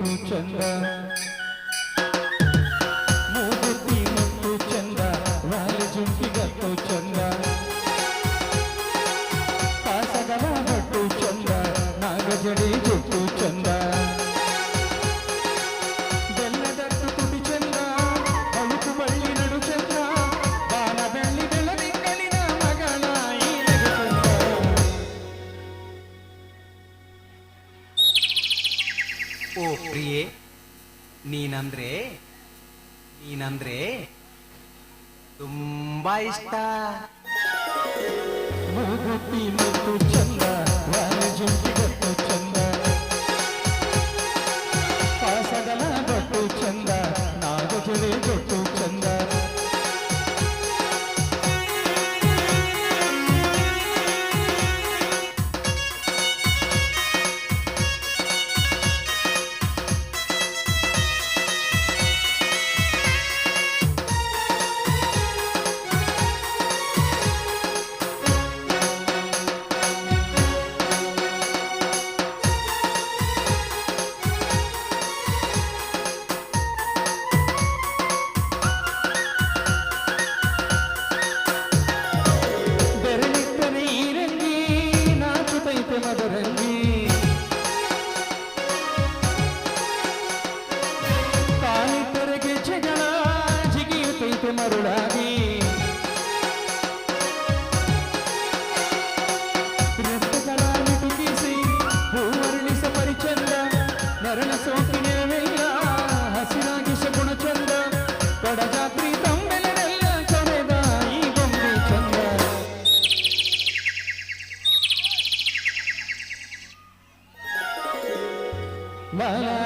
嗯确确 ನೀನಂದ್ರೆ ನೀನಂದ್ರೆ ತುಂಬಾ ಇಷ್ಟ. Bye.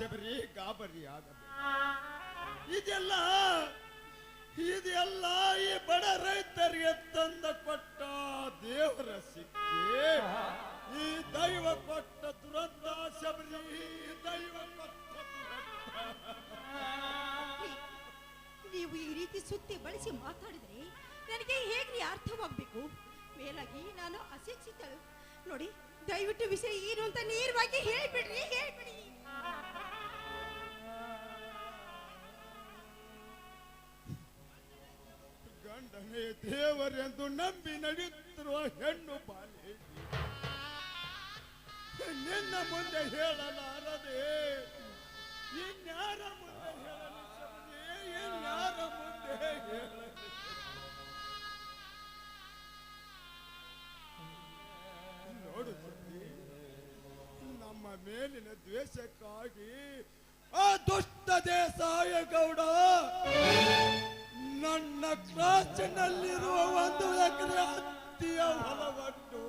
ಶಬರಿ ಗಾಬರಿ ಆಗಬೇಡ ಇದೆಲ್ಲ ಇದೆಲ್ಲ ಈ ಬಡ ರೈತರಿಗೆ ತಂದ ಕೊಟ್ಟ ದೇವರ ಸಿಕ್ಕಿ. ಈ ದೈವ ಕೊಟ್ಟ ದುರಂತ ಶಬರಿ ದೈವ ನೀವು ಈ ರೀತಿ ಸುತ್ತಿ ಬಳಸಿ ಮಾತಾಡಿದ್ರೆ ನನಗೆ ಹೇಗ್ರಿ ಅರ್ಥವಾಗಬೇಕು? ಮೇಲಾಗಿ ನಾನು ಅಶಿಕ್ಷಿತಳು. ನೋಡಿ, ದಯವಿಟ್ಟು ವಿಷಯ ಏನು ಅಂತ ನೇರವಾಗಿ ಹೇಳ್ಬಿಡ್ರಿ, ಹೇಳ್ಬಿಡಿ. ಗಂಡನೇ ದೇವರೆಂದು ನಂಬಿ ನಡೆಯುತ್ತಿರುವ ಹೆಣ್ಣು ಬಾಲೆ. ನಿನ್ನ ಮುಂದೆ ಹೇಳಲಾರದೆ, ಇನ್ಯಾರ ಮುಂದೆ ಹೇಳಲು ಶಬರಿ ಇನ್ಯಾರ ಮುಂದೆ ಹೇಳಲು ನೋಡು ನಮ್ಮ ಮೇಲಿನ ದ್ವೇಷಕ್ಕಾಗಿ ಆ ದುಷ್ಟ ದೇಸಾಯ ಗೌಡ ನನ್ನ ಕ್ರಾಚಿನಲ್ಲಿರುವ ಒಂದು ಎಕರೆ ಹತ್ತಿಯ ಹೊಲವನ್ನು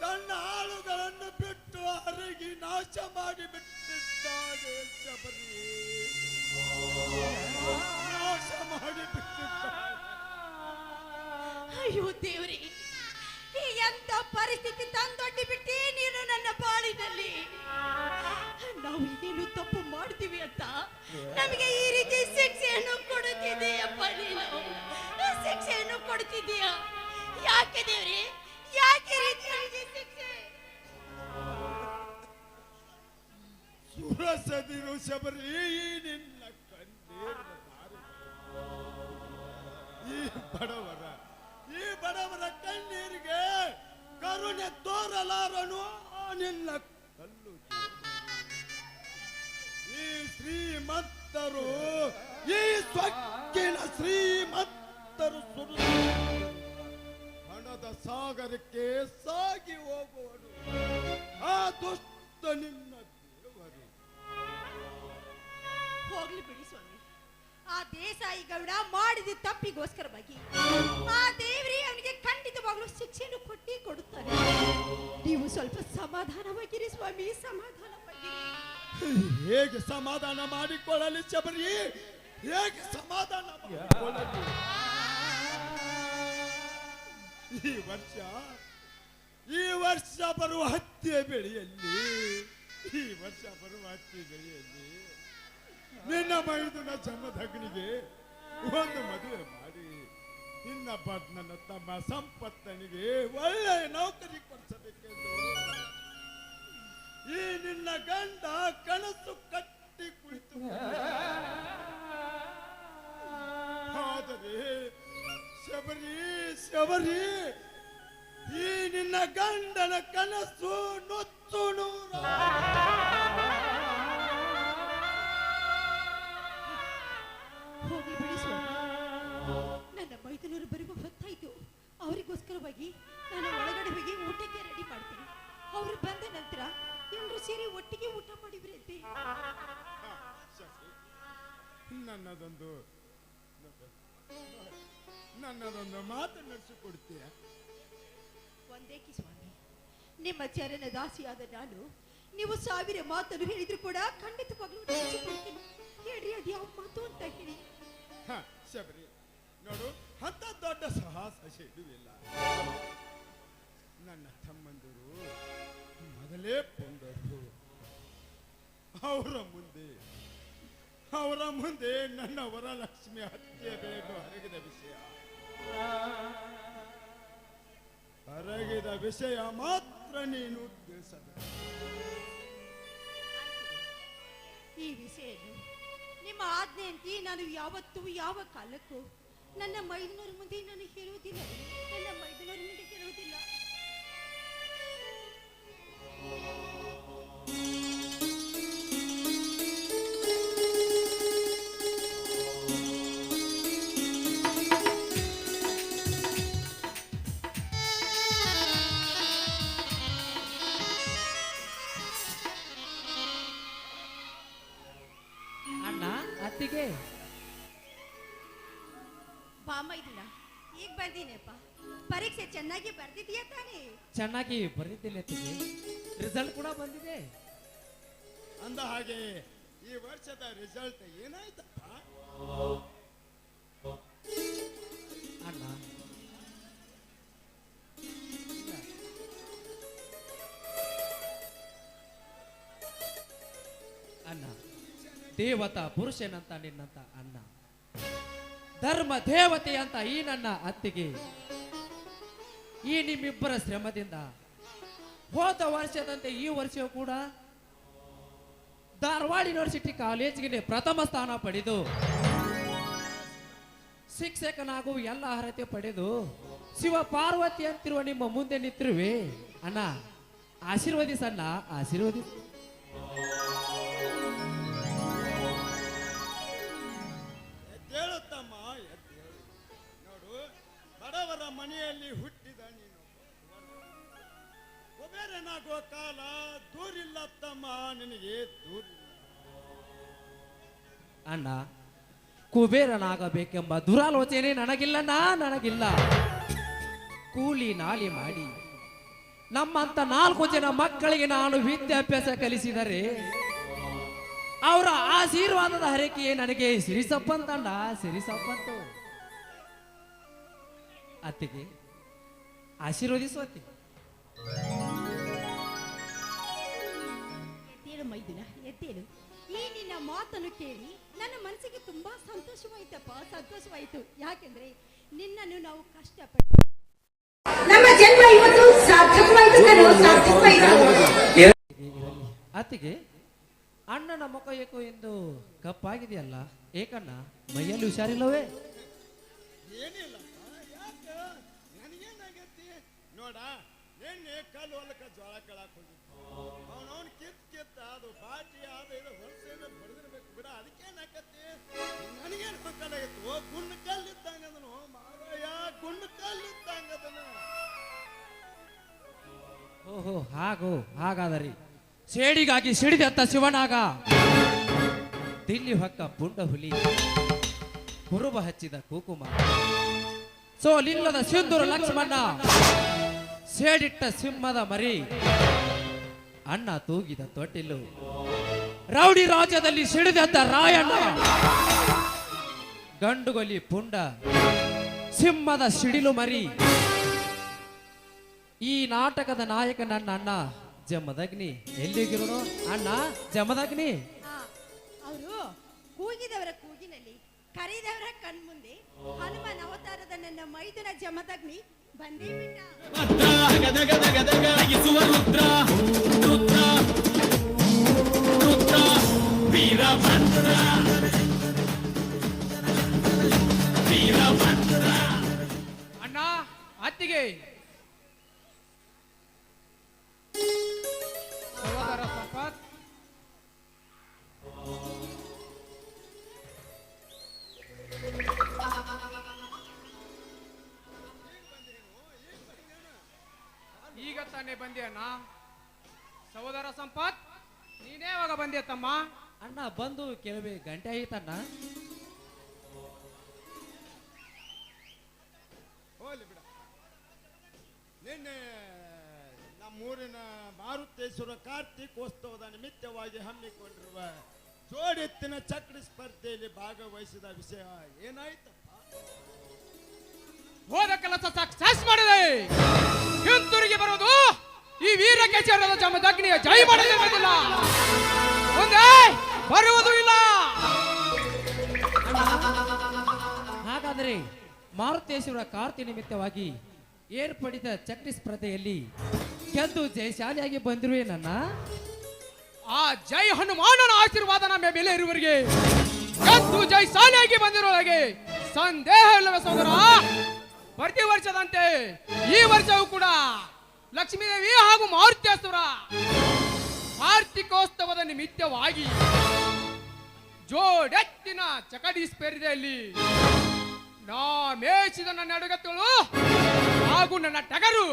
ತನ್ನ ಆಳುಗಳನ್ನು ಬಿಟ್ಟು ಅರಗಿ ನಾಶ ಮಾಡಿ ಬಿಟ್ಟಿದ್ದಾನೆ ಶಬರಿ ನಾಶ ಮಾಡಿ ಬಿಟ್ಟಿದ್ದಾನೆ ಅಯ್ಯೋ ದೇವ್ರಿ ಎಂತ ಪರಿಸ್ಥಿತಿ ತಂದೊಡ್ಡಿ ಬಿಟ್ಟಿ ನೀನು ನನ್ನ ಬಾಳಿನಲ್ಲಿ? ನಾವು ಏನು ತಪ್ಪು ಮಾಡ್ತೀವಿ ಅಂತ. ನಮಗೆ ಈ ರೀತಿ ಶಿಕ್ಷೆಯನ್ನು ಕೊಡುತ್ತಿದೆಯಪ್ಪ ನೀನು. ಶಿಕ್ಷೆಯನ್ನು ಕೊಡ್ತಿದ್ದೀಯ. ಯಾಕೆ ದೇವ್ರಿ? ಯಾಕೆ ರೀತಿ ಶಿಕ್ಷೆ? ಸುರಸದಿರು ಶಬರಿ ನಿನ್ನ ಕಣ್ಣೀರು ಈ ಬಡವರ ಈ ಬಡವರ ಕಣ್ಣೀರಿಗೆ ಕರುಣೆ ತೋರಲಾರನು. ನಿನ್ನ ಈ ಶ್ರೀಮಂತರು, ಈ ಸ್ವಕ್ಕಿನ ಶ್ರೀಮಂತರು ಹಣದ ಸಾಗರಕ್ಕೆ ಸಾಗಿ ಹೋಗುವರು. ಆ ದುಷ್ಟ ನಿನ್ನ ದೇವರು. ಹೋಗ್ಲಿ ಬಿಡಿ ಸ್ವಾಮಿ. ಆ ದೇಸಾಯಿ ಗೌಡ ಮಾಡಿದ ತಪ್ಪಿಗೋಸ್ಕರವಾಗಿ ಆ ದೇವರೇ ಅವನಿಗೆ ಖಂಡಿತವಾಗ್ಲೂ ಶಿಕ್ಷೆಯನ್ನು ಕೊಟ್ಟಿ ಕೊಡುತ್ತಾರೆ. ನೀವು ಸ್ವಲ್ಪ ಸಮಾಧಾನವಾಗಿರಿ ಸ್ವಾಮಿ ಸಮಾಧಾನವಾಗಿರಿ ಹೇಗೆ ಸಮಾಧಾನ ಮಾಡಿಕೊಳ್ಳಲಿ ಚಬರಿ ಹೇಗೆ ಸಮಾಧಾನ ಮಾಡಿಕೊಳ್ಳಲಿ? ಈ ವರ್ಷ ಈ ವರ್ಷ ಬರುವ ಹತ್ತಿ ಬೆಳೆಯಲ್ಲಿ, ಈ ವರ್ಷ ಬರುವ ಹತ್ತಿ ಬೆಳೆಯಲ್ಲಿ ನಿನ್ನ ಮೈದುನ ಜಮದಗ್ನಿಗೆ ಒಂದು ಮದುವೆ ಮಾಡಿ ಇನ್ನೊಬ್ಬ ನನ್ನ ತಮ್ಮ ಸಂಪತ್ತನಿಗೆ ಒಳ್ಳೆಯ ನೌಕರಿ ಕೊಡಿಸಬೇಕೆಂದು. ಈ ನಿನ್ನ ಗಂಡ ಕನಸು ಕಟ್ಟಿ ಕುಳಿತು. ಆದರೆ ಶಬರಿ ಶಬರಿ, ಈ ನಿನ್ನ ಗಂಡನ ಕನಸು ನೊತ್ತು ನೂರ. ಹೋಗಿ ನನ್ನ ಬರುವ ಹೊತ್ತಾಯ್ತು. ಅವರಿಗೋಸ್ಕರವಾಗಿ ನಾನು ಒಳಗಡೆ ಹೋಗಿ ಊಟಕ್ಕೆ ರೆಡಿ ಮಾಡ್ತೀನಿ. ಅವರು ಬಂದ ನಂತರ ಎಲ್ಲರೂ ಸೇರಿ ಒಟ್ಟಿಗೆ ಊಟ ಮಾಡಿದ್ರಂತೆ ಶಬರಿ, ನನ್ನದೊಂದು ನನ್ನದೊಂದು ಮಾತು ನಡೆಸಿಕೊಡ್ತೀಯ? ಒಂದೇಕಿ ಸ್ವಾಮಿ ನಿಮ್ಮ ಚರಣ ದಾಸಿಯಾದ ನಾನು ನೀವು ಸಾವಿರ ಮಾತನ್ನು ಹೇಳಿದ್ರು ಕೂಡ ಖಂಡಿತವಾಗ್ಲೂ ನಡೆಸಿಕೊಡ್ತೀನಿ ಹೇಳ್ರಿ ಅದು ಯಾವ ಮಾತು ಅಂತ ಹೇಳಿ. ಹ, ಶಬರಿ ನೋಡು ಅಂತ ದೊಡ್ಡ ಸಾಹಸ ಇಲ್ಲ ನನ್ನ ತಮ್ಮಂದಿರು ಮೊದಲೇ ಅವರ ಮುಂದೆ ಅವರ ಮುಂದೆ ನನ್ನ ವರಲಕ್ಷ್ಮಿ ಹತ್ಯೆ ಬೇಕು ಹರಗಿದ ವಿಷಯ. ಹರಗಿದ ವಿಷಯ ಮಾತ್ರ ನೀನು ತಿಳಿಸದ ಈ ವಿಷಯ ನಿಮ್ಮ ಆಜ್ಞೆಯಂತೆ ನಾನು ಯಾವತ್ತೂ, ಯಾವ ಕಾಲಕ್ಕೂ? ನನ್ನ ಮೈದನರ ಮುಂದೆ ನಾನು ಹೇಳುವುದಿಲ್ಲ. ನನ್ನ ಮೈದನರ ಮುಂದೆ ಹೇಳುವುದಿಲ್ಲ. ಅಣ್ಣ ಅತ್ತಿಗೆ. ಬಾ ಮೈದನ ಈಗ ಬಂದಿನಪ್ಪ. ಪರೀಕ್ಷೆ ಚೆನ್ನಾಗಿ ಬರ್ದಿದ್ಯಾ ತಾನೇ? ಚೆನ್ನಾಗಿ ಅತ್ತಿಗೆ. ರಿಸಲ್ಟ್ ಕೂಡ ಬಂದಿದೆ. ಅಂದ ಹಾಗೆ ಈ ವರ್ಷದ ರಿಸಲ್ಟ್ ಏನಾಯ್ತಪ್ಪ ಅಣ್ಣ. ಅಣ್ಣ. ದೇವತಾ ಪುರುಷನಂತ ನಿನ್ನಂತ ಅಣ್ಣ. ಧರ್ಮ ದೇವತೆ ಅಂತ ಈ ನನ್ನ ಅತ್ತಿಗೆ. ಈ ನಿಮ್ಮಿಬ್ಬರ ಶ್ರಮದಿಂದ ಹೋದ ವರ್ಷದಂತೆ ಈ ವರ್ಷವೂ ಕೂಡ ಧಾರವಾಡ ಯೂನಿವರ್ಸಿಟಿ ಕಾಲೇಜಿಗೆ ಪ್ರಥಮ ಸ್ಥಾನ ಪಡೆದು ಶಿಕ್ಷಕನಾಗೂ ಎಲ್ಲ ಅರ್ಹತೆ ಪಡೆದು ಶಿವ ಪಾರ್ವತಿ ಅಂತಿರುವ ನಿಮ್ಮ ಮುಂದೆ ನಿಂತಿರುವೆ. ಅಣ್ಣ, ಆಶೀರ್ವದಿಸಣ್ಣ, ಆಶೀರ್ವದಿಸ. ಕುಬೇರನಾಗುವ ಕಾಲ ದೂರಿಲ್ಲ ತಮ್ಮ ನಿನಗೆ ದೂರಿಲ್ಲ ಅಣ್ಣ, ಕುಬೇರನಾಗಬೇಕೆಂಬ ದುರಾಲೋಚನೆ ನನಗಿಲ್ಲಣ್ಣ ನನಗಿಲ್ಲ. ಕೂಲಿ ನಾಲಿ ಮಾಡಿ. ನಮ್ಮಂತ ನಾಲ್ಕು ಜನ ಮಕ್ಕಳಿಗೆ ನಾನು ವಿದ್ಯಾಭ್ಯಾಸ ಕಲಿಸಿದರೆ ಅವರ ಆಶೀರ್ವಾದದ ಹರಕೆಯೇ ನನಗೆ ಸಿರಿಸಪ್ಪಂತಣ್ಣ, ಸಿರಿಸಪ್ಪಂತು. ಅತ್ತಿಗೆ ಆಶೀರ್ವದಿಸು ಎದ್ದೇಳು ಮೈದಿನ ಎದ್ದೇಳು. ಈ ನಿನ್ನ ಮಾತನ್ನು ಕೇಳಿ ನನ್ನ ಮನಸ್ಸಿಗೆ ತುಂಬಾ ಸಂತೋಷವಾಯ್ತಪ್ಪ ಸಂತೋಷವಾಯಿತು. ಯಾಕೆಂದ್ರೆ ನಿನ್ನನ್ನು ನಾವು ಕಷ್ಟಪಟ್ಟು ನಮ್ಮ ಜನ್ಮ ಇವತ್ತು ಸಾರ್ಥಕವಾಯಿತು ಕಣೋ ಸಾರ್ಥಕವಾಯಿತು. ಅತ್ತಿಗೆ ಅಣ್ಣನ ಮುಖ ಏಕೋ ಎಂದು ಕಪ್ಪಾಗಿದೆಯಲ್ಲ ಏಕಣ್ಣ ಮೈಯಲ್ಲಿ ಹುಷಾರಿಲ್ಲವೇ? ಏನಿಲ್ಲ ಯಾಕ? ನನಗೇನಾಗೈತಿ? ನೋಡ ನಿನ್ನೆ ಕಲ್ಲು ಹೊಲಕ್ಕ ಜೋಳ ಕೇಳಕ್ ಓಹೋ, ಹಾಗೋ, ಹಾಗಾದರಿ ಸೇಡಿಗಾಗಿ ಸಿಡಿದತ್ತ ಶಿವನಾಗ. ದಿಲ್ಲಿ ಹೊಕ್ಕ ಪುಂಡ ಹುಲಿ, ಕುರುಬ ಹಚ್ಚಿದ ಕುಕುಮ. ಸೋಲಿಲ್ಲದ ಸಿಂಧೂರು ಲಕ್ಷ್ಮಣ್ಣ, ಸೇಡಿಟ್ಟ ಸಿಂಹದ ಮರಿ, ಅಣ್ಣ ತೂಗಿದ ತೊಟ್ಟಿಲು. ರೌಡಿ ರಾಜ್ಯದಲ್ಲಿ ಸಿಡಿದದ್ದ ರಾಯಣ್ಣ. ಗಂಡುಗೊಲಿ ಪುಂಡ, ಸಿಂಹದ ಸಿಡಿಲು ಮರಿ. ಈ ನಾಟಕದ ನಾಯಕ ನನ್ನ ಅಣ್ಣ ಜಮದಗ್ನಿ. ಎಲ್ಲಿಗಿರೋನು ಅಣ್ಣ ಜಮದಗ್ನಿ. ಅವರು ಕೂಗಿದವರ ಕೂಗಿನಲ್ಲಿ ಕರೆದವರ ಕಣ್ಮುಂದೆ ಹನುಮನ ಅವತಾರದ ನನ್ನ ಮೈದುನ ಜಮದಗ್ನಿ ಬಂದೇ ಬಿಟ್ಟ. ಅಣ್ಣ ಅತ್ತಿಗೆ. ಈಗ ತಾನೇ ಬಂದೆ ಅಣ್ಣ ಸಹೋದರ ಸಂಪತ್ ನೀನೇ ಯಾವಾಗ ಬಂದೆ ತಮ್ಮ? ಅಣ್ಣ ಬಂದು ಕೆಲವೇ ಗಂಟೆ ಆಯ್ತಣ್ಣ ಹೋಗ್ಲಿ ಬಿಡ. ನಿನ್ನೆ ನಮ್ಮೂರಿನ ಮಾರುತೇಶ್ವರ ಕಾರ್ತಿಕೋತ್ಸವದ ನಿಮಿತ್ತವಾಗಿ ಹಮ್ಮಿಕೊಂಡಿರುವ ಜೋಡೆತ್ತಿನ ಚಕ್ರ ಸ್ಪರ್ಧೆಯಲ್ಲಿ ಭಾಗವಹಿಸಿದ ವಿಷಯ ಏನಾಯ್ತಪ್ಪ? ಹೋದ ಕೆಲಸ ಸಕ್ಸಸ್ ಮಾಡಿದೆ. ಹಿಂತಿರುಗಿ ಬರುವುದು ಈ ವೀರ ಕೆಚರದ ಚಮದಗ್ನಿಯ ಜೈ ಮಾಡದೆ ಬಂದಿಲ್ಲ. ಮುಂದೆ ಬರುವುದು ಇಲ್ಲ. ಹಾಗಾದರೆ ಮಾರುತೇಶ್ವರ ಕಾರ್ತಿ ನಿಮಿತ್ತವಾಗಿ ಏರ್ಪಡಿದ ಚಕ್ರಿ ಸ್ಪರ್ಧೆಯಲ್ಲಿ ಗೆದ್ದು ಜಯಶಾಲಿಯಾಗಿ ಬಂದಿರುವೆ ನನ್ನ. ಆ ಜೈ ಹನುಮಾನನ ಆಶೀರ್ವಾದ ನಮ್ಮ ಮೇಲೆ ಇರುವರಿಗೆ ಗೆದ್ದು ಜಯಶಾಲಿಯಾಗಿ ಬಂದಿರುವವರಿಗೆ ಸಂದೇಹ ಇಲ್ಲವೇ ಸೋದರ. ಪ್ರತಿ ವರ್ಷದಂತೆ ಈ ವರ್ಷವೂ ಕೂಡ ಲಕ್ಷ್ಮೀದೇವಿ ಹಾಗೂ ಮಾರುತ್ಯಾಸುರ ಕಾರ್ತಿಕೋತ್ಸವದ ನಿಮಿತ್ತವಾಗಿ ಜೋಡೆತ್ತಿನ ಚಕಡಿ ಸ್ಪರ್ಧೆಯಲ್ಲಿ ನಾ ಮೇಯಿಸಿದ ನನ್ನ ಅಡುಗತ್ತಳು ಹಾಗೂ ನನ್ನ ಟಗರು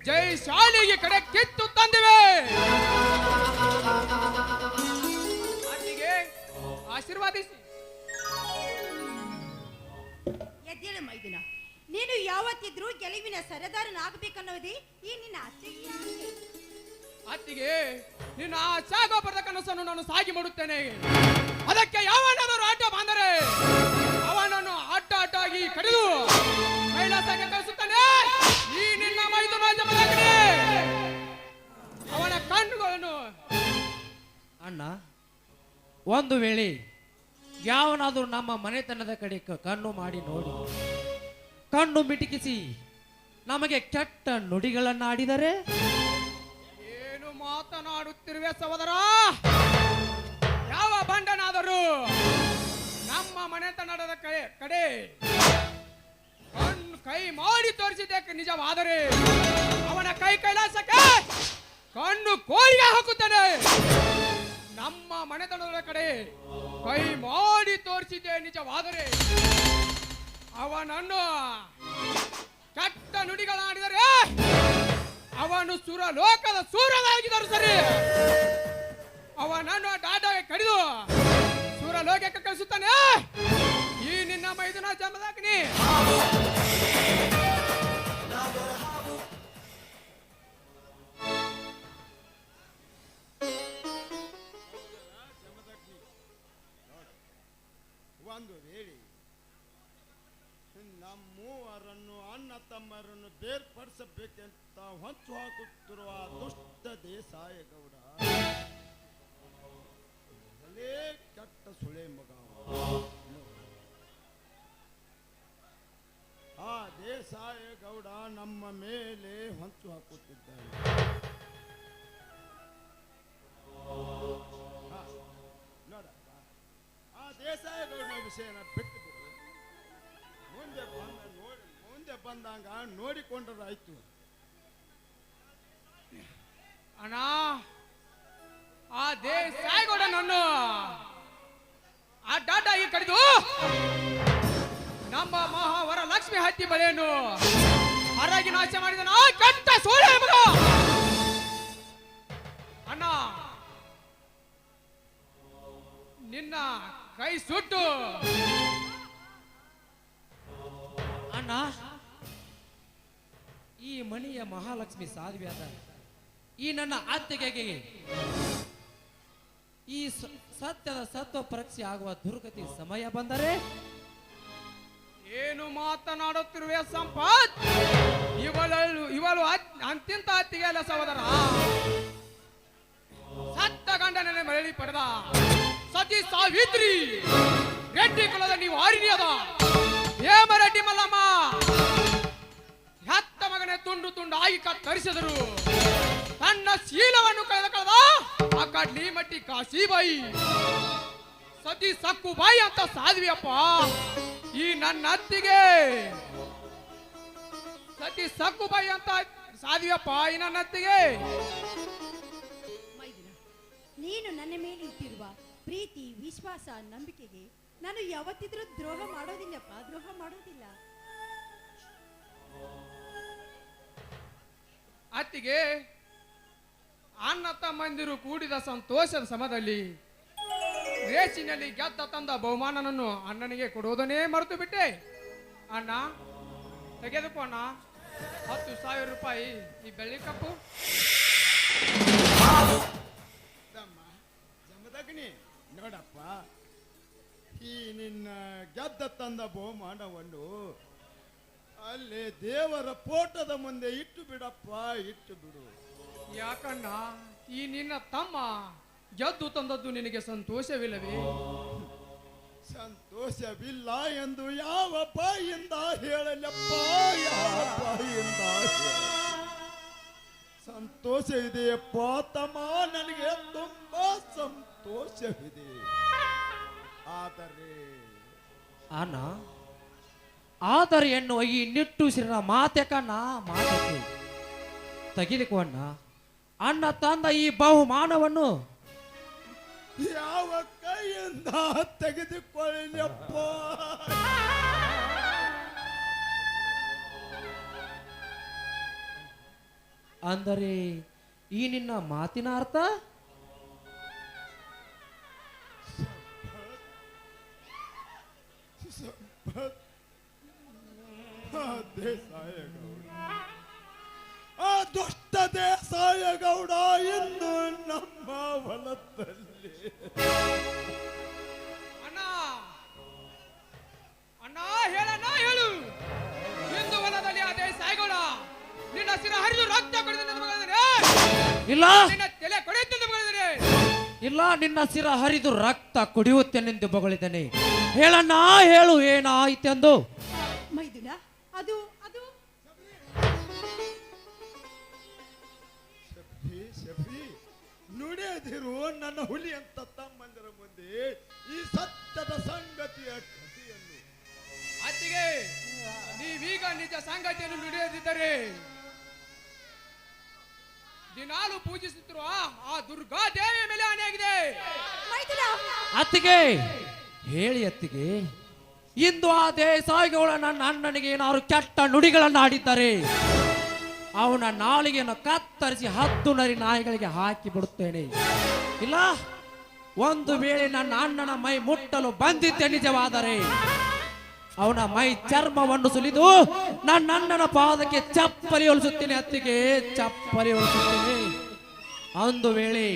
ಜೈ ಶಾಲಿಗೆ ಕಡೆ ಕಿತ್ತು ತಂದಿವೆ. ಅಲ್ಲಿಗೆ ಆಶೀರ್ವಾದಿಸಿ. ಎದ್ದೇಳು ಮೈದುನ ನೀನು ಯಾವತ್ತಿದ್ರೂ ಗೆಲುವಿನ ಸರದಾರನಾಗಬೇಕನ್ನೋದೇ ಈ ನಿನ್ನ ಆಸೆ. ಅತ್ತಿಗೆ ನಿನ್ನ ಆ ಸಾಗೋಪರದ ಕನಸನ್ನು ನಾನು ಸಾಗಿ ಮಾಡುತ್ತೇನೆ. ಅದಕ್ಕೆ ಯಾವನಾದರೂ ಆಟ ಬಂದರೆ? ಅವನನ್ನು ಆಟ ಆಟಾಗಿ ಕಡಿದು ಕೈಲಾಸಕ್ಕೆ ಕಳಿಸುತ್ತಾನೆ ಈ ನಿನ್ನ ಮೈದು ರಾಜ ಅವನ ಕಣ್ಣುಗಳನ್ನು ಅಣ್ಣ ಒಂದು ವೇಳೆ ಯಾವನಾದರೂ ನಮ್ಮ ಮನೆತನದ ಕಡೆ ಕಣ್ಣು ಮಾಡಿ ನೋಡಿ. ಕಣ್ಣು ಮಿಟಿಕಿಸಿ, ನಮಗೆ ಕೆಟ್ಟ ನುಡಿಗಳನ್ನಾಡಿದರೆ? ಏನು ಮಾತನಾಡುತ್ತಿರುವೆ ಸಹೋದರ? ಯಾವ ಬಂಡನಾದರೂ ನಮ್ಮ ಮನೆತನದ ಕಡೆ ಕಡೆ ಕಣ್ಣು ಕೈ ಮಾಡಿ ತೋರಿಸಿದ್ದಕ್ಕೆ ನಿಜವಾದರೆ ಅವನ ಕೈ ಕೈಲಾಸಕ್ಕೆ ಕಣ್ಣು ಕೋರಿಗೆ ಹಾಕುತ್ತಾನೆ. ನಮ್ಮ ಮನೆತನದ ಕಡೆ ಕೈ ಮಾಡಿ ತೋರಿಸಿದ್ದೆ ನಿಜವಾದರೆ ಅವನನ್ನು ಕೆಟ್ಟ ನುಡಿಗಳಾಡಿದರೆ ಅವನು ಸುರ ಲೋಕದ ಸೂರನಾಗಿದ್ದರು ಸರಿ ಅವನನ್ನು ಡಾಟಾಗೆ ಕಡಿದು ಸೂರ ಲೋಕಕ್ಕೆ ಕಳಿಸುತ್ತಾನೆ. ಈ ನಿನ್ನ ಮೈದುನ ಜನ್ಮದಾಗ್ನಿ ಒಂದು ವೇಳೆ ನಮ್ಮೂವರನ್ನು ಅಣ್ಣ ತಮ್ಮರನ್ನು ಬೇರ್ಪಡಿಸಬೇಕೆಂತ ಹೊಂಚು ಹಾಕುತ್ತಿರುವ ದುಷ್ಟ ದೇಸಾಯಗೌಡ. ಕೆಟ್ಟ ಸುಳೆ ಮಗ. ಆ ದೇಸಾಯಗೌಡ ನಮ್ಮ ಮೇಲೆ ಹೊಂಚು ಹಾಕುತ್ತಿದ್ದಾನೆ. ಹಾ, ನೋಡಪ್ಪ ಆ ದೇಸಾಯಗೌಡ ವಿಷಯನ ಬಿಟ್ಟು ಮುಂದೆ ಬಂದ ಮುಂದೆ ಬಂದಾಗ ನೋಡಿಕೊಂಡದಾಯ್ತು. ಅಣ್ಣ ಆ ದೇಸಾಯಿಗೌಡನನ್ನು ಆ ಡಾಟಾಗಿ ಕಡಿದು ನಮ್ಮ ಮಹಾವರ ಲಕ್ಷ್ಮಿ ಹತ್ತಿ ಬಳೆಯನ್ನು ಹರಾಗಿ ನಾಶ ಮಾಡಿದನ. ಕೆಟ್ಟ ಸೂರ್ಯ ಮಗ! ಅಣ್ಣ ನಿನ್ನ ಕೈ ಸುಟ್ಟು ಅಣ್ಣ ಈ ಮಣಿಯ ಮಹಾಲಕ್ಷ್ಮಿ ಸಾಧ್ವಿಯಾದ ಈ ನನ್ನ ಅತ್ತಿಗೆಗೆ ಈ ಸತ್ಯದ ಸತ್ವ ಪರೀಕ್ಷೆ ಆಗುವ ದುರ್ಗತಿ ಸಮಯ ಬಂದರೆ ಏನು ಮಾತನಾಡುತ್ತಿರುವೆ ಸಂಪತ್? ಇವಳು ಇವಳು ಅತ್- ಅಂತಿಂತ ಅತ್ತಿಗೆ ಅಲ್ಲ ಸಹೋದರ. ಸತ್ತ ಗಂಡನನ್ನೇ ಮರಳಿ ಪಡೆದ. ಸತಿ ಸಾವಿತ್ರಿ, ರೆಡ್ಡಿ ಕುಲದ ನೀವು ಆರಿನಿಯದ. ಹೇಮರೆಡ್ಡಿ ಮಲ್ಲಮ್ಮ ಮಗನೇ ತುಂಡು ತುಂಡು ಆಗಿ ಕತ್ತರಿಸಿದರು. ತನ್ನ ಶೀಲವನ್ನು ಕಳೆದ ಆ ಕಡ್ಲಿ ಮಟ್ಟಿ ಕಾಶಿಬಾಯಿ ಸತಿ ಸಕ್ಕು ಬಾಯಿ ಅಂತ ಸಾಧ್ವಿಯಪ್ಪ. ಈ ನನ್ನ ಅತ್ತಿಗೆ ಸತಿ ಸಕ್ಕು ಬಾಯಿ ಅಂತ ಸಾಧ್ವಿಯಪ್ಪ ಈ ನನ್ನ ಅತ್ತಿಗೆ ನೀನು ನನ್ನ ಮೇಲೆ ಇಟ್ಟಿರುವ ಪ್ರೀತಿ, ವಿಶ್ವಾಸ, ನಂಬಿಕೆಗೆ ನಾನು ಯಾವತ್ತಿದ್ರೂ ದ್ರೋಹ ಮಾಡೋದಿಲ್ಲಪ್ಪ, ದ್ರೋಹ ಮಾಡೋದಿಲ್ಲ. ಅತ್ತಿಗೆ ಅಣ್ಣ ತಮ್ಮಂದಿರು ಕೂಡಿದ ಸಂತೋಷದ ಸಮದಲ್ಲಿ ರೇಸಿನಲ್ಲಿ ಗೆದ್ದ ತಂದ ಬಹುಮಾನನನ್ನು ಅಣ್ಣನಿಗೆ ಕೊಡುವುದನ್ನೇ ಮರೆತು ಬಿಟ್ಟೆ. ಅಣ್ಣ, ತೆಗೆದುಕೋ ಅಣ್ಣ. ಹತ್ತು ಸಾವಿರ ರೂಪಾಯಿ ಈ ಬೆಳ್ಳಿ ಕಪ್ಪು. ಜಮದಗ್ನಿ, ನೋಡಪ್ಪ. ಈ ನಿನ್ನ ಗೆದ್ದ ತಂದ ಬಹುಮಾನವನ್ನು ಅಲ್ಲಿ ದೇವರ ಪೋಟದ ಮುಂದೆ ಇಟ್ಟು ಬಿಡಪ್ಪ ಇಟ್ಟು ಬಿಡು. ಯಾಕಣ್ಣ ಈ ನಿನ್ನ ತಮ್ಮ ಗೆದ್ದು ತಂದದ್ದು ನಿನಗೆ ಸಂತೋಷವಿಲ್ಲವೇ? ಸಂತೋಷವಿಲ್ಲ ಎಂದು ಯಾವ ಬಾಯಿಂದ ಹೇಳಲಪ್ಪ ಯಾವ ಬಾಯಿಂದ? ಸಂತೋಷ ಇದೆಯಪ್ಪ ತಮ್ಮ ನನಗೆ ತುಂಬಾ ಸಂತೋಷವಿದೆ. ಆದರೆ ಅಣ್ಣ ಆದರೆ ಎನ್ನುವ ಈ ನಿಟ್ಟುಸಿರಿನ ಮಾತೆ ನಾ ಮಾತಕ್ಕೆ ತಗಿಲಿಕ್ಕು ಅಣ್ಣ ಅಣ್ಣ ತಂದ ಈ ಬಹುಮಾನವನ್ನು ಯಾವ ಕೈಯಿಂದ ತೆಗೆದುಕೊಳ್ಳಪ್ಪ ಅಂದರೆ ಈ ನಿನ್ನ ಮಾತಿನ ಅರ್ಥ? ದೇಸಾಯಗೌಡ ಆ ದುಷ್ಟ ದೇಸಾಯಗೌಡ ಎಂದು ನಮ್ಮ ಹೊಲದಲ್ಲಿ ಅಣ್ಣ ಅಣ್ಣ ಹೇಳಣ್ಣ ಹೇಳು. ಎಂದು ಹೊಲದಲ್ಲಿ ಅದೇ ಸಾಯ್ಗೋಳ ನಿನ್ನ ಸಿರ ಹರಿದು ರಕ್ತ ಕೊಡಿದ ನನ್ನ ಮಗನೇ ಇಲ್ಲ. ನಿನ್ನ ತಲೆ ಕೊಡೆಯುತ್ತಿದ್ದ ಮಗನೇ ಇಲ್ಲ ನಿನ್ನ ಸಿರ ಹರಿದು ರಕ್ತ ಕುಡಿಯುತ್ತೇನೆಂದು ಬಗಳಿದ್ದೇನೆ. ಹೇಳಣ್ಣ ಹೇಳು ಏನಾಯ್ತೆಂದು? ಮೈದುನ ಅದು ನುಡಿಯದಿರು ನನ್ನ ಹುಲಿ ಅಂತ ತಮ್ಮಂದಿರ ಮುಂದೆ ಈ ಸತ್ಯದ ಸಂಗತಿಯ ಕಥೆಯನ್ನು. ಅತ್ತಿಗೆ ನೀವೀಗ ನಿಜ ಸಂಗತಿಯನ್ನು ನುಡಿಯದಿದ್ದರೆ ದಿನಾಲು ಪೂಜಿಸುತ್ತಿರುವ ಆ ದುರ್ಗಾ ದೇವಿಯ ಮೇಲೆ ಆನೆಯಾಗಿದೆ. ಅತ್ತಿಗೆ ಹೇಳಿ ಅತ್ತಿಗೆ ಇಂದು ಆ ದೇಸಾಯಿಗಳು ನನ್ನ ಅಣ್ಣನಿಗೆ ಏನಾದ್ರು ಕೆಟ್ಟ ನುಡಿಗಳನ್ನು ಆಡಿದ್ದಾರೆ ಅವನ ನಾಲಿಗೆಯನ್ನು ಕತ್ತರಿಸಿ ಹತ್ತು ನರಿ ನಾಯಿಗಳಿಗೆ ಹಾಕಿ ಬಿಡುತ್ತೇನೆ. ಇಲ್ಲ, ಒಂದು ವೇಳೆ ನನ್ನ ಅಣ್ಣನ ಮೈ ಮುಟ್ಟಲು ಬಂದಿದ್ದೆ ನಿಜವಾದರೆ, ಅವನ ಮೈ ಚರ್ಮವನ್ನು ಸುಲಿದು ನನ್ನ ಅಣ್ಣನ ಪಾದಕ್ಕೆ ಚಪ್ಪಲಿ ಹೊಲಿಸುತ್ತೇನೆ, ಅತ್ತಿಗೆ ಚಪ್ಪಲಿ ಹೊಲಿಸುತ್ತೇನೆ. ಒಂದು ವೇಳೆ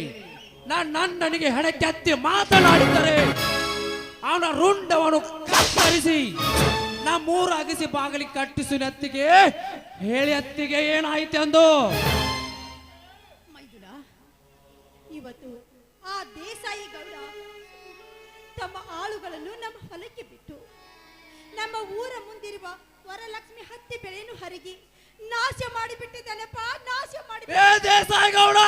ನನ್ನ ಅಣ್ಣನಿಗೆ ಹೆಣಕ್ಕೆ ಹತ್ತಿ ಮಾತನಾಡಿದರೆ ಅವನ ರುಂಡವನ್ನು ಕತ್ತರಿಸಿ ನಮ್ಮೂರ ಅಗಸಿ ಬಾಗಿಲಿಗೆ ಕಟ್ಟಿಸಿನ ಅತ್ತಿಗೆ ಹೇಳಿ ಅತ್ತಿಗೆ ಏನಾಯ್ತು ಅಂದು? ಇವತ್ತು ಆ ದೇಸಾಯಿ ಗೌಡ ತಮ್ಮ ಆಳುಗಳನ್ನು ನಮ್ಮ ಹೊಲಕ್ಕೆ ಬಿಟ್ಟು ನಮ್ಮ ಊರ ಮುಂದಿರುವ ವರಲಕ್ಷ್ಮಿ ಹತ್ತಿ ಬೆಳೆಯನ್ನು ಹರಿಗಿ ನಾಶ ಮಾಡಿಬಿಟ್ಟಿದ್ದಾನೆಪ್ಪ ನಾಶ ಮಾಡಿ ದೇಸಾಯಿ ಗೌಡ!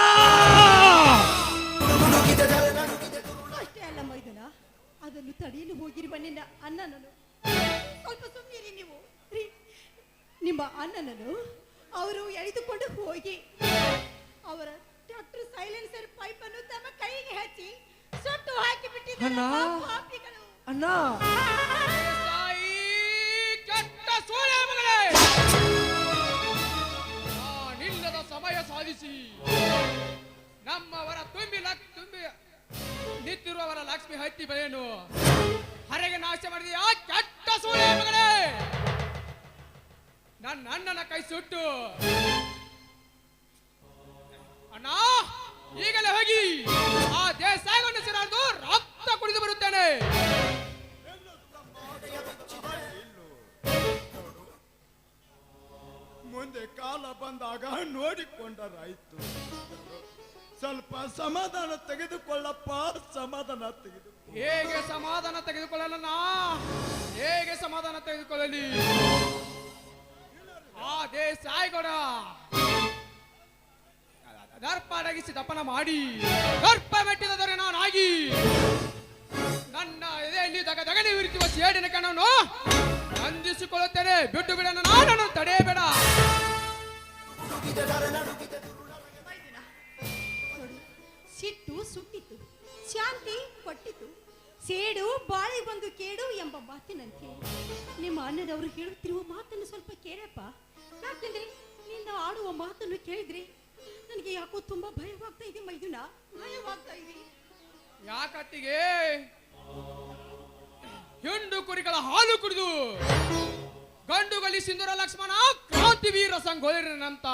ಅಷ್ಟೇ ಅಲ್ಲ ಮೈದುನ ಅದನ್ನು ತಡೆಯಲು ಹೋಗಿರುವ ನಿನ್ನ ಅಣ್ಣನನ್ನು ಸ್ವಲ್ಪ ಸುಮ್ಮನಿರಿ ನೀವು. ರೀ, ನಿಮ್ಮ ಅಣ್ಣನನ್ನು ಅವರು ಎಳೆದುಕೊಂಡು ಹೋಗಿ ಅವರ ಟ್ರಾಕ್ಟರ್ ಸೈಲೆನ್ಸರ್ ಪೈಪ್ ಅನ್ನು ತಮ್ಮ ಕೈಗೆ ಹಚ್ಚಿ ಸುಟ್ಟು ಹಾಕಿ ಅಣ್ಣ. ಪಾಪಿಗಳು. ಅಣ್ಣ. ತಾಯಿ ಕೆಟ್ಟ ಸೂಳೆ ಮಗಳೇ. ಸೋಲಿಸಿ ನಮ್ಮವರ ತುಂಬಿ ಲಕ್ ತುಂಬಿ ನಿಂತಿರುವವರ ಲಕ್ಷ್ಮಿ ಹತ್ತಿ ಬೆಳೆಯನು ಹರೆಗೆ ನಾಶ ಮಾಡಿದೆಯಾ ಕೆಟ್ಟ ಸೂಳೆ ಮಗಳೇ ನನ್ನ ಅಣ್ಣನ ಕೈ ಸುಟ್ಟು. ಅಣ್ಣ, ಈಗಲೇ ಹೋಗಿ. ಆ ದೇಸಾಯವನ್ನು ಸಿರಾರ್ದು ರಕ್ತ ಕುಡಿದು ಬರುತ್ತೇನೆ. ಮುಂದೆ ಕಾಲ ಬಂದಾಗ ನೋಡಿಕೊಂಡರಾಯ್ತು ಸ್ವಲ್ಪ ಸಮಾಧಾನ ತೆಗೆದುಕೊಳ್ಳಪ್ಪ, ಸಮಾಧಾನ ತೆಗೆದು ಹೇಗೆ ಸಮಾಧಾನ ತೆಗೆದುಕೊಳ್ಳಲ್ಲ ಹೇಗೆ ಸಮಾಧಾನ ತೆಗೆದುಕೊಳ್ಳಲಿ? ಆ ದೇಸಾಯಿಗೌಡ ದರ್ಪ ಅಡಗಿಸಿ ದಪನ ಮಾಡಿ, ದರ್ಪ ಮೆಟ್ಟಿದ ದೊರೆ ನಾನಾಗಿ, ನನ್ನ ಎದೆಯಲ್ಲಿ ದಗ ದಗನೆ ಉರಿಸುವ ಸೇಡಿನ ಕಣವನ್ನು ಬಂಧಿಸಿಕೊಳ್ಳುತ್ತೇನೆ ಬಿಟ್ಟು ಬಿಡೋಣ ನಾನು ತಡೆಯಬೇಡ. ಸಿಟ್ಟು ಸುಟ್ಟಿತು. ಶಾಂತಿ ಕೊಟ್ಟಿತು. ಸೇಡು, ಬಾಳಿ ಬಂದು ಕೇಡು ಎಂಬ ಮಾತಿನಂತೆ. ನಿಮ್ಮ ಅಣ್ಣನವರು ಹೇಳುತ್ತಿರುವ ಮಾತನ್ನು ಸ್ವಲ್ಪ ಕೇಳಪ್ಪ. ಯಾಕೆಂದ್ರೆ ನಿನ್ನ ಆಡುವ ಮಾತನ್ನು ಕೇಳಿದ್ರೆ ನನಗೆ ಯಾಕೋ ತುಂಬಾ ಭಯವಾಗ್ತಾ ಇದೆ, ಮೈದುನ. ಭಯವಾಗ್ತಾ ಇದೆ. ಯಾಕತ್ತಿಗೆ? ಹೆಂಡು ಕುರಿಗಳ ಹಾಲು ಕುಡಿದು ಗಂಡು ಗಲಿ ಸಿಂಧೂರ ಲಕ್ಷ್ಮಣ ಕ್ರಾಂತಿವೀರ ಸಂಗೋಲಿರನಂತ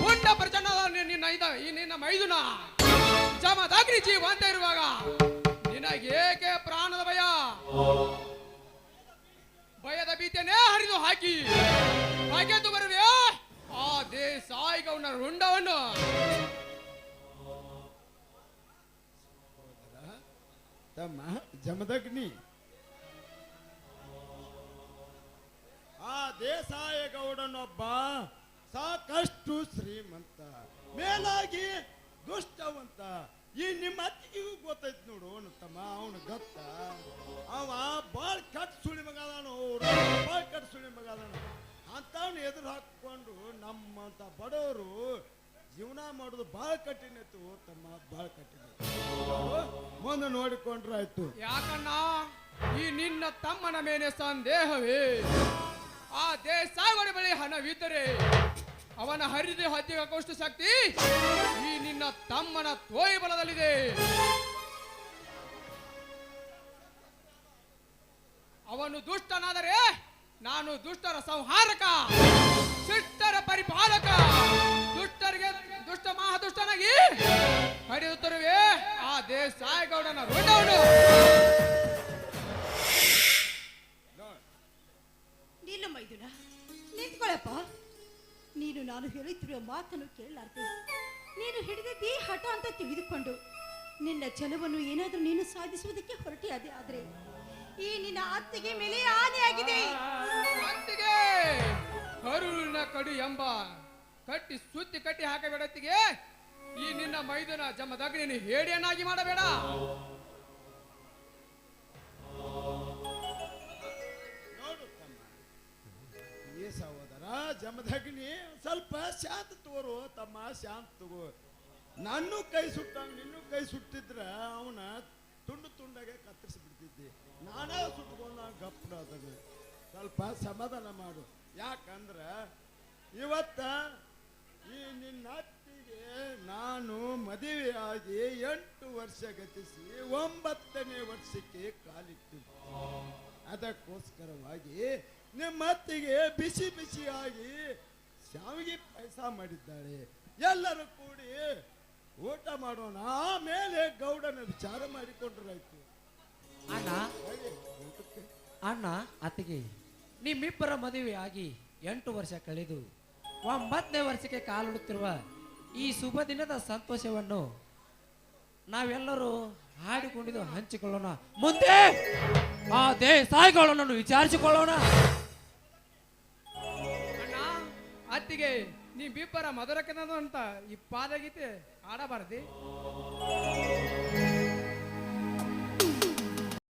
ಪುಂಡ ಪ್ರಚಂಡ ನಿನ್ನ ಇದ ನಿನ್ನ ಮೈದುನ. ಜಮದಗ್ನಿ ಜೀವ ಅಂತ ಇರುವಾಗ ನಿನಗೇಕೆ ಪ್ರಾಣದ ಭಯ? ಭಯದ ಭೀತಿಯನ್ನೇ ಹರಿದು ಹಾಕಿ. ಬಗೆದು ಬರುವೆ? ಆ ದೇಸಾಯಿಗವನ ರುಂಡವನ್ನು. ತಮ್ಮ ಜಮದಗ್ನಿ. ಆ ದೇಸಾಯ ಗೌಡನೊಬ್ಬ ಸಾಕಷ್ಟು ಶ್ರೀಮಂತ. ಮೇಲಾಗಿ ದುಷ್ಟವಂತ. ಈ ನಿಮ್ಮ ಅತ್ತಿಗೂ ಗೊತ್ತೈತಿ ನೋಡು ಅವನು ತಮ್ಮ ಅವನು ಗತ್ತ. ಅವ ಬಾಳ್ ಕಟ್ ಸುಳಿ ಮಗ ಅದಾನು ಬಾಳ್ ಕಟ್ ಸುಳಿ ಮಗ ಅಂತ ಅಂತವ್ನ ಎದುರು ಹಾಕೊಂಡು ನಮ್ಮಂತ ಬಡವರು ಜೀವನ ಮಾಡೋದು ಬಾಳ್ ಕಠಿಣ ಇತ್ತು ತಮ್ಮ, ಬಾಳ್ ಕಠಿಣ. ಮುಂದೆ ನೋಡಿಕೊಂಡ್ರಾಯ್ತು ಯಾಕಣ್ಣ, ಈ ನಿನ್ನ ತಮ್ಮನ ಮೇಲೆ ಸಂದೇಹವೇ? ಆ ದೇಶ ಬಳಿ ಹಣವಿದ್ದರೆ ಅವನ ಹರಿದು ಹದ್ದಿಗೆ ಹಾಕುವಷ್ಟು ಶಕ್ತಿ ಈ ನಿನ್ನ ತಮ್ಮನ ತೋಯಿ ಬಲದಲ್ಲಿದೆ. ಅವನು ದುಷ್ಟನಾದರೆ ನಾನು ದುಷ್ಟರ ಸಂಹಾರಕ, ಶಿಷ್ಟರ ಪರಿಪಾಲಕ, ದುಷ್ಟರಿಗೆ ದುಷ್ಟ ಮಹಾದುಷ್ಟನಾಗಿ ಹರಿಯುತ್ತಿರುವೆ ತರುವೆ ಆ ದೇಸಾಯಿಗೌಡನ ಋಣವನ್ನು ನಿಲ್ಲ ಮೈದುನ ನಿಂತ್ಕೊಳ್ಳಪ್ಪ ನೀನು ನಾನು ಹೇಳುತ್ತಿರುವ ಮಾತನ್ನು ಕೇಳಲಾರ್ದೆ ನೀನು ಹಿಡಿದಿದ್ದೀ ಹಠ ಅಂತ ತಿಳಿದುಕೊಂಡು ನಿನ್ನ ಛಲವನ್ನು ಏನಾದರೂ ನೀನು ಸಾಧಿಸುವುದಕ್ಕೆ ಅದೇ ಆದ್ರೆ ಈ ನಿನ್ನ ಅತ್ತಿಗೆ ಮೇಲೆ ಆನೆಯಾಗಿದೆ ಕರುಳಿನ ಕಡು ಎಂಬ ಕಟ್ಟಿ ಸುತ್ತಿ ಕಟ್ಟಿ ಹಾಕಬೇಡತ್ತಿಗೆ ಈ ನಿನ್ನ ಮೈದನ ಜಮದಾಗ ನೀನು ಹೇಡಿಯನ್ನಾಗಿ ಮಾಡಬೇಡ. ನೋಡು ಈ ಜಮದಗ್ನಿ ಸ್ವಲ್ಪ ಶಾಂತ ತೋರು, ತಮ್ಮ ಶಾಂತ ತಗೋ. ನನ್ನೂ ಕೈ ಸುಟ್ಟ ನಿನ್ನೂ ಕೈ ಸುಟ್ಟಿದ್ರ ಅವನ ತುಂಡು ತುಂಡಾಗೆ ಕತ್ತರಿಸಿ ಬಿಡ್ತಿದ್ದೆ. ನಾನೇ ನಾನು ಗಪ್ಪಡಾದಾಗ ಸ್ವಲ್ಪ ಸಮಾಧಾನ ಮಾಡು. ಯಾಕಂದ್ರ ಇವತ್ತ ಈ ನಿನ್ನ ಅತ್ತಿಗೆ ನಾನು ಮದುವೆಯಾಗಿ ಎಂಟು ವರ್ಷ ಗತಿಸಿ ಒಂಬತ್ತನೇ ವರ್ಷಕ್ಕೆ ಕಾಲಿಟ್ಟಿದ್ದೆ. ಅದಕ್ಕೋಸ್ಕರವಾಗಿ ನಿಮ್ಮ ಅತ್ತಿಗೆ ಬಿಸಿ ಬಿಸಿಯಾಗಿ ಶಾವಿಗೆ ಪಾಯಸ ಮಾಡಿದ್ದಾಳೆ ಎಲ್ಲರೂ ಕೂಡಿ ಊಟ ಮಾಡೋಣ. ಆಮೇಲೆ ಗೌಡನ ವಿಚಾರ ಮಾಡಿಕೊಂಡ್ರಾಯ್ತು. ಅಣ್ಣ ಅಣ್ಣ ಅತ್ತಿಗೆ ನಿಮ್ಮಿಬ್ಬರ ಮದುವೆ ಆಗಿ ಎಂಟು ವರ್ಷ ಕಳೆದು ಒಂಬತ್ತನೇ ವರ್ಷಕ್ಕೆ ಕಾಲಿಡುತ್ತಿರುವ ಈ ಶುಭ ದಿನದ ಸಂತೋಷವನ್ನು ನಾವೆಲ್ಲರೂ ಹಾಡಿಕೊಂಡಿದ್ದು ಹಂಚಿಕೊಳ್ಳೋಣ. ಮುಂದೆ! ಆ ದೇಸಾಯಿಗಳನ್ನು ವಿಚಾರಿಸಿಕೊಳ್ಳೋಣ. ಅಣ್ಣ ಅತ್ತಿಗೆ ನೀ ಬಿಬ್ಬರ ಮಧುರಕನದು ಅಂತ ಈ ಪಾದಗೀತೆ ಆಡಬಾರದಿ